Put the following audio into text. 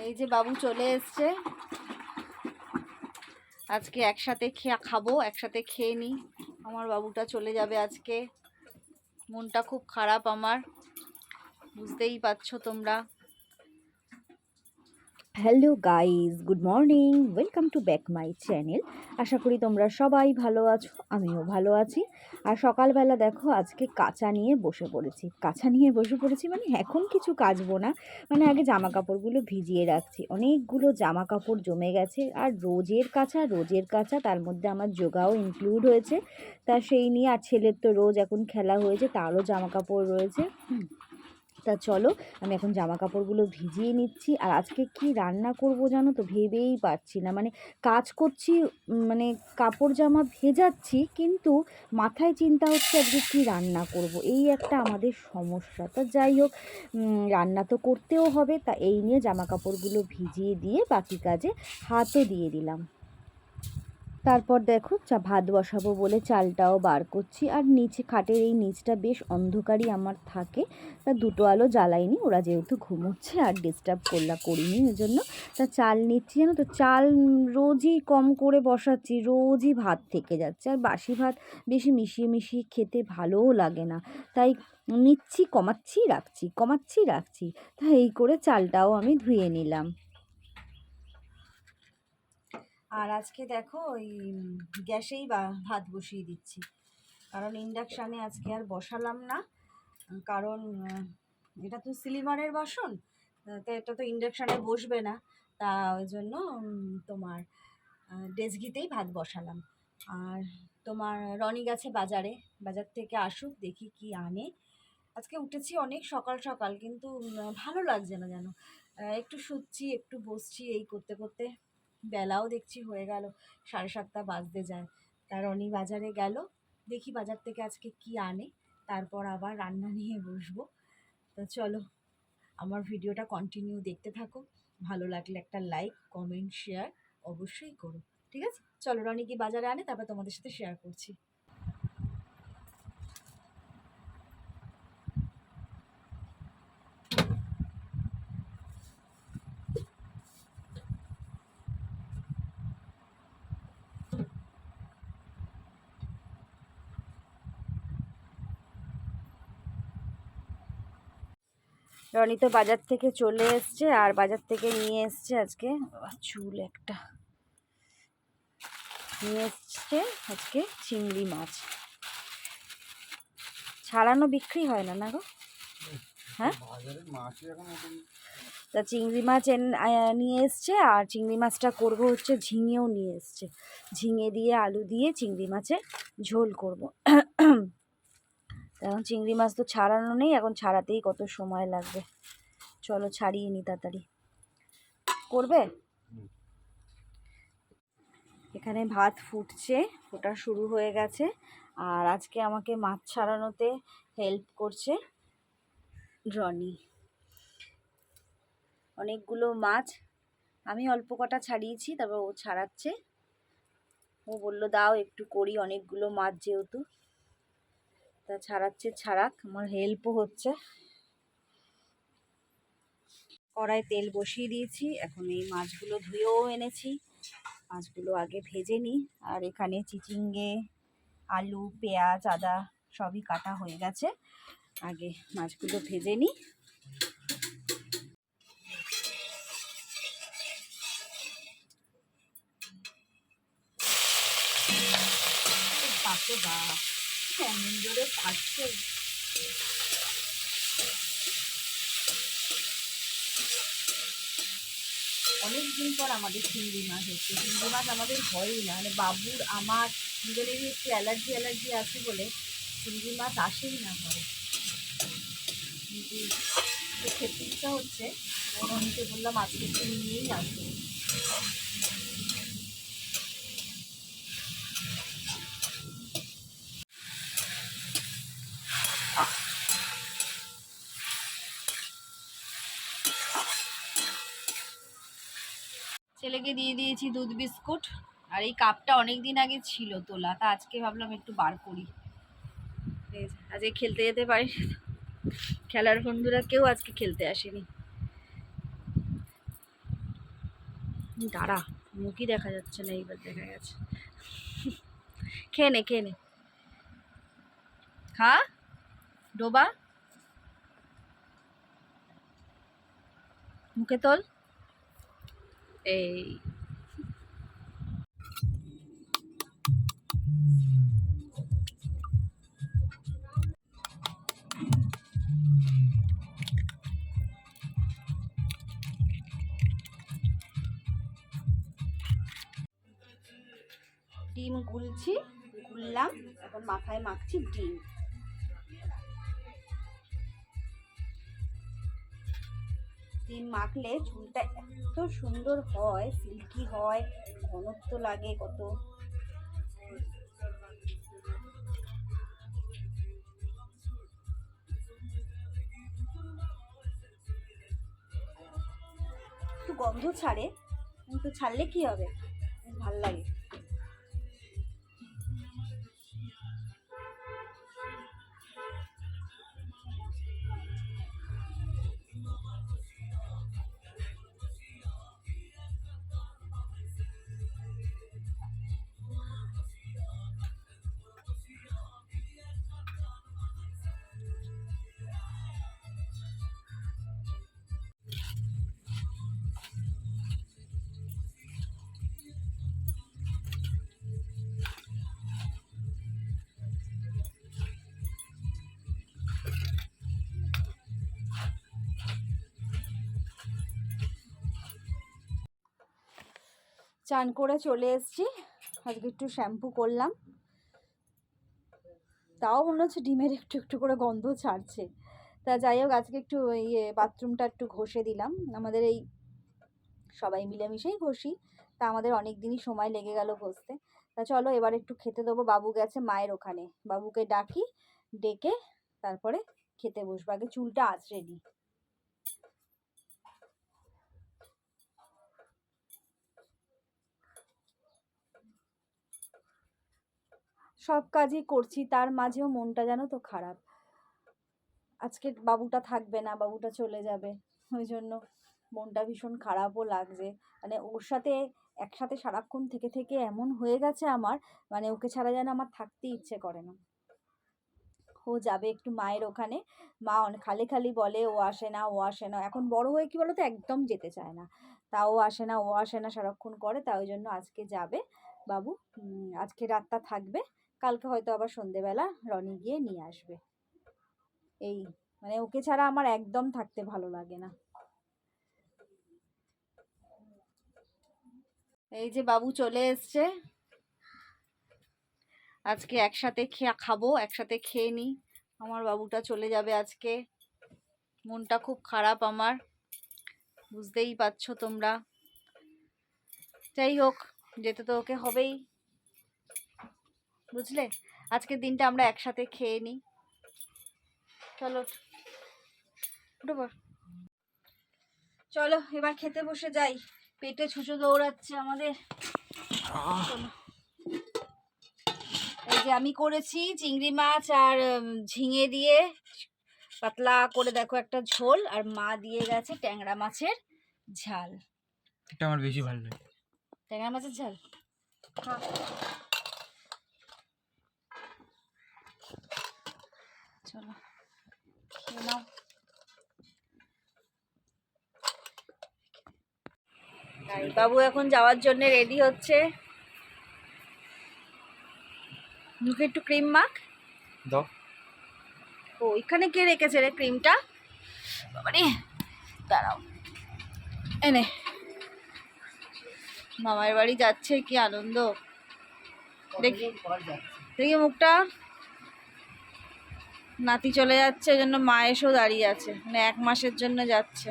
এই যে বাবু চলে এসছে। আজকে একসাথে খেয়া খাব, একসাথে খেয়ে নিই আমার বাবুটা চলে যাবে আজকে। মনটা খুব খারাপ আমার। বুঝতেই পারছ তোমরা। Hello guys good morning, welcome to back my channel. আশা করি তোমরা সবাই ভালো আছো, আমিও ভালো আছি। আর সকালবেলা দেখো, আজকে কাঁচা নিয়ে বসে পড়েছি। কাঁচা নিয়ে বসে পড়েছি মানে এখন কিছু কাচবো না মানে আগে জামা কাপড়গুলো ভিজিয়ে রাখছি। অনেকগুলো জামা কাপড় জমে গেছে, আর রোজের কাঁচা রোজের কাঁচা, তার মধ্যে আমার যোগাও ইনক্লুড হয়েছে। তা সেই নিয়ে, আর ছেলের তো রোজ এখন খেলা হয়েছে, তারও জামা কাপড় রয়েছে। তা চলো, আমি এখন জামা কাপড়গুলো ভিজিয়ে নিচ্ছি। আর আজকে কি রান্না করব জানো তো? ভেবেই পারছি না। মানে কাজ করছি মানে কাপড় জামা ভেজাচ্ছি, কিন্তু মাথায় চিন্তা হচ্ছে আজকে কি রান্না করব। এই একটা আমাদের সমস্যা। তা যাই হোক রান্না তো করতেও হবে। তা এই নিয়ে জামা কাপড়গুলো ভিজিয়ে দিয়ে বাকি কাজে হাতও দিয়ে দিলাম। তারপর দেখো, চা, ভাত বসাবো বলে চালটাও বার করছি। আর নিচে খাটের এই নিচটা বেশ অন্ধকারই আমার থাকে। তা দুটো আলো জ্বালাইনি ওরা যেহেতু ঘুমোচ্ছে আর ডিস্টার্ব করলা করিনি ওই জন্য তা চাল নিচ্ছি জানো তো? চাল রোজই কম করে বসাচ্ছি, রোজই ভাত থেকে যাচ্ছে। আর বাসি ভাত বেশি মিশিয়ে মিশিয়ে খেতে ভালোও লাগে না। তাই নিচ্ছি, কমাচ্ছি, রাখছি কমাচ্ছি, রাখছি। তা এই করে চালটাও আমি ধুয়ে নিলাম। আর আজকে দেখো ওই গ্যাসেই বা ভাত বসিয়ে দিচ্ছি। কারণ ইন্ডাকশানে আজকে আর বসালাম না। কারণ এটা তো সিলিভারের বাসন তো এটা তো ইন্ডাকশানে বসবে না। তা ওই জন্য তোমার ডেজগিতেই ভাত বসালাম। আর তোমার রনি গেছে বাজারে, বাজার থেকে আসুক, দেখি কি আনে। আজকে উঠেছি অনেক সকাল সকাল, কিন্তু ভালো লাগছে না যেন। একটু শুচ্ছি, একটু বসছি, এই করতে করতে। বেলাও দেখছি হয়ে গেল, সাড়ে সাতটা বাজতে যায়। তা রনি বাজারে গেল, দেখি বাজার থেকে আজকে কি আনে, তারপর আবার রান্না নিয়ে বসবো। তো চলো, আমার ভিডিওটা কন্টিনিউ দেখতে থাকো, ভালো লাগলে একটা লাইক কমেন্ট শেয়ার অবশ্যই করো, ঠিক আছে? চলো রনি কি বাজারে আনে, তারপর তোমাদের সাথে শেয়ার করছি। রনি তো বাজার থেকে চলে এসছে আর বাজার থেকে নিয়ে এসছে আজকে চুল একটা। নিয়ে এসছে আজকে চিংড়ি মাছ। ছাড়ানো বিক্রি হয় না না গো? হ্যাঁ? তা চিংড়ি মাছ নিয়ে এসছে আর চিংড়ি মাছটা করব হচ্ছে ঝিঙেও নিয়ে এসছে। ঝিঙে দিয়ে আলু দিয়ে চিংড়ি মাছের ঝোল করব। এখন চিংড়ি মাছ তো ছাড়ানো নেই এখন ছাড়াতেই কত সময় লাগবে। চলো ছাড়িয়ে নি তাড়াতাড়ি। করবে? এখানে ভাত ফুটছে ফোটা শুরু হয়ে গেছে আর আজকে আমাকে মাছ ছাড়ানোতে হেল্প করছে রনি। অনেকগুলো মাছ আমি অল্প কটা ছাড়িয়েছি তারপর ও ছাড়াচ্ছে। ও বলল দাও একটু করি অনেকগুলো মাছ যেহেতু। তা ছাড়াচ্ছে, ছাড়াক, আমার হেল্পও হচ্ছে। কড়াই তেল বসিয়ে দিয়েছি, এখন এই মাছগুলো ধুয়েও এনেছি। মাছগুলো আগে ভেজে নিই, আর এখানে চিচিঙ্গে, আলু, পেঁয়াজ, আদা সবই কাটা হয়ে গেছে। আগে মাছগুলো ভেজে নিই। বাপরে বাপ কেমন জোরে পাচ্ছে অনেকদিন পর আমাদের চিংড়ি মাছ হচ্ছে। চিংড়ি মাছ আমাদের হয়ই না। মানে বাবুর, আমার, দুজনেরই একটু অ্যালার্জি অ্যালার্জি আছে বলে চিংড়ি মাছ আসেই না ঘরে। কিন্তু খেতে ইচ্ছা হচ্ছে অনেকে বললাম আজকে একটু নিয়েই আসব। ছেলেকে দিয়ে দিয়েছি দুধ বিস্কুট। আর এই কাপটা অনেক দিন আগে ছিল তোলা, তা আজকে ভাবলাম একটু বার করি। আজকে খেলতে যেতে পারি। খেলার বন্ধুরা কেউ আজকে খেলতে আসেনি। দাঁড়া, মুখই দেখা যাচ্ছে না, এইবার দেখা গেছে। খেয়ে নে খেয়ে নে। খা, ডোবা। মুখে তোল। এই ডিম গুলছি গুললাম এখন মাথায় মাখছি ডিম। ডিম মাখলে চুলটা এত সুন্দর হয় সিল্কি হয়, ঘনত্ব লাগে কত। একটু গন্ধ ছাড়ে, কিন্তু ছাড়লে কি হবে? ভালো লাগে। চান করে চলে এসেছি। আজকে একটু শ্যাম্পু করলাম। তাও মনে হচ্ছে ডিমের একটু একটু করে গন্ধ ছাড়ছে। তা যাই হোক, আজকে একটু ইয়ে বাথরুমটা একটু ঘষে দিলাম। আমাদের এই সবাই মিলেমিশেই ঘষি। তা আমাদের অনেক দিনই সময় লেগে গেল ঘষতে। তা চলো এবার একটু খেতে দেবো। বাবু গেছে মায়ের ওখানে। বাবুকে ডাকি, ডেকে তারপরে খেতে বসবো। আগে চুলটা আঁচড়ে নিই। সব কাজই করছি, তার মাঝেও মনটা জানো তো খারাপ। আজকে বাবুটা থাকবে না, বাবুটা চলে যাবে, ওই জন্য মনটা ভীষণ খারাপও লাগছে। মানে ওর সাথে একসাথে সারাক্ষণ থেকে থেকে এমন হয়ে গেছে আমার মানে ওকে ছাড়া যেন আমার থাকতে ইচ্ছে করে না। ও যাবে একটু মায়ের ওখানে, মা খালি খালি বলে ও আসে না, ও আসে না। এখন বড় হয়ে কি বলো তো একদম যেতে চায় না। তা ও আসে না, ও আসে না, সারাক্ষণ করে, তা ওই জন্য আজকে যাবে বাবু। আজকে রাতটা থাকবে কালকে হয়তো আবার সন্ধেবেলা রনি গিয়ে নিয়ে আসবে। এই মানে ওকে ছাড়া আমার একদম থাকতে ভালো লাগে না। এই যে বাবু চলে এসছে। আজকে একসাথে খেয়ে খাব, একসাথে খেয়ে নিই আমার বাবুটা চলে যাবে আজকে। মনটা খুব খারাপ আমার। বুঝতেই পারছ তোমরা। যাই হোক, যেতে তো ওকে হবেই। বুঝলে? আজকের দিনটা আমরা একসাথে খেয়ে নিই। চলো উঠে। চলো এবার খেতে বসে যাই। পেটে ছুঁচো দৌড়াচ্ছে আমাদের। এই যে আমি করেছি চিংড়ি মাছ আর ঝিঙে দিয়ে পাতলা করে দেখো একটা ঝোল আর মা দিয়ে গেছে ট্যাংরা মাছের ঝাল। এটা আমার বেশি ভালো লাগে। ট্যাংরা মাছের ঝাল? খা। চলো খেয়ে নাও। বাবু এখন যাওয়ার জন্য রেডি হচ্ছে। মুখে একটু ক্রিম মাখ। দাও। ও এখানে কে রেখেছে রে ক্রিমটা বাবারে দাঁড়াও। এনে মামার বাড়ি যাচ্ছে কি আনন্দ। দেখি দেখি মুখটা। নাতি চলে যাচ্ছে ওই জন্য মা এসেও দাঁড়িয়ে আছে। মানে এক মাসের জন্য যাচ্ছে।